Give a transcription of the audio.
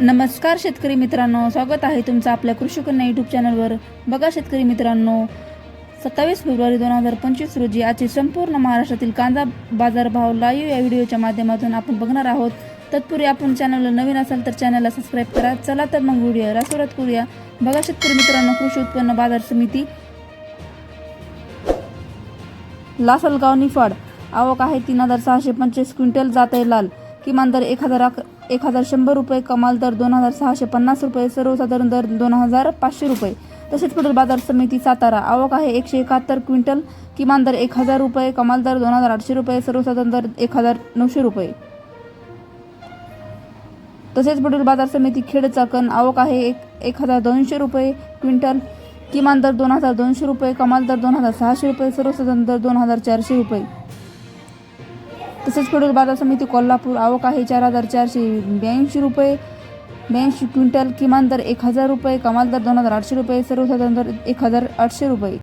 नमस्कार शेतकरी मित्रांनो स्वागत आहे तुमचं आपल्या कृषी कन्या यूट्यूब चॅनलवर बघा शेतकरी मित्रांनो सत्तावीस फेब्रुवारी दोन हजार पंचवीस रोजी आजचे संपूर्ण महाराष्ट्रातील कांदा बाजारभाव लाईव्ह या व्हिडिओच्या माध्यमातून आपण बघणार आहोत. तत्पूर्वी आपण चॅनलला नवीन असाल तर चॅनलला सबस्क्राईब करा. चला तर मग व्हिडिओला सुरुवात करूया. बघा शेतकरी मित्रांनो कृषी उत्पन्न बाजार समिती लासलगाव निफाड. आवक आहे तीन हजार सहाशे पंचवीस क्विंटल जाते लाल. किमान दर एक हजार अक एक हजार शंभर रुपये कमाल दर दोन हजार सहाशे पन्नास रुपये सर्वसाधारण दर दोन हजार पाचशे रुपये. तसेच पेट्रोल बाजार समिती सातारा. आवक आहे एकशे एकाहत्तर क्विंटल किमान दर एक हजार रुपये कमाल दर दोन हजार आठशे रुपये सर्वसाधारण दर एक हजार नऊशे रुपये. तसेच पेट्रोल बाजार समिती खेड चाकण. आवक आहे एक एक हजार दोनशे रुपये क्विंटल किमान दर दोन हजार दोनशे रुपये कमाल दर दोन हजार सहाशे रुपये सर्वसाधारण दर दोन हजार चारशे रुपये. तसेच पुढील बाजार समिती कोल्हापूर आवक आहे चार हजार चारशे ब्याऐंशी रुपये ब्याऐंशी क्विंटल किमान दर एक हजार रुपये कमाल दर दोन हजार आठशे रुपये सर्वसाधारण दर एक हजार आठशे रुपये.